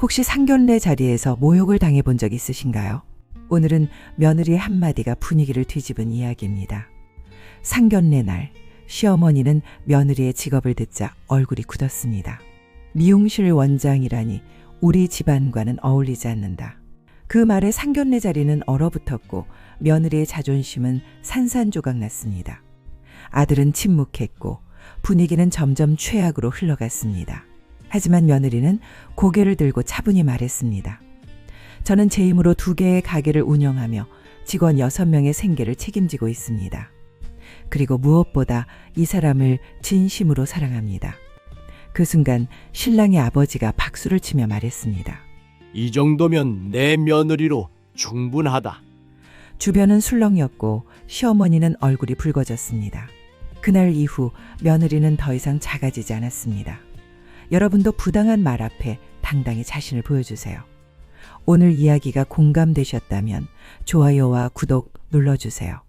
혹시 상견례 자리에서 모욕을 당해본 적 있으신가요? 오늘은 며느리의 한마디가 분위기를 뒤집은 이야기입니다. 상견례 날, 시어머니는 며느리의 직업을 듣자 얼굴이 굳었습니다. 미용실 원장이라니 우리 집안과는 어울리지 않는다. 그 말에 상견례 자리는 얼어붙었고 며느리의 자존심은 산산조각 났습니다. 아들은 침묵했고 분위기는 점점 최악으로 흘러갔습니다. 하지만 며느리는 고개를 들고 차분히 말했습니다. 저는 제 힘으로 두 개의 가게를 운영하며 직원 여섯 명의 생계를 책임지고 있습니다. 그리고 무엇보다 이 사람을 진심으로 사랑합니다. 그 순간 신랑의 아버지가 박수를 치며 말했습니다. 이 정도면 내 며느리로 충분하다. 주변은 술렁였고 시어머니는 얼굴이 붉어졌습니다. 그날 이후 며느리는 더 이상 작아지지 않았습니다. 여러분도 부당한 말 앞에 당당히 자신을 보여주세요. 오늘 이야기가 공감되셨다면 좋아요와 구독 눌러주세요.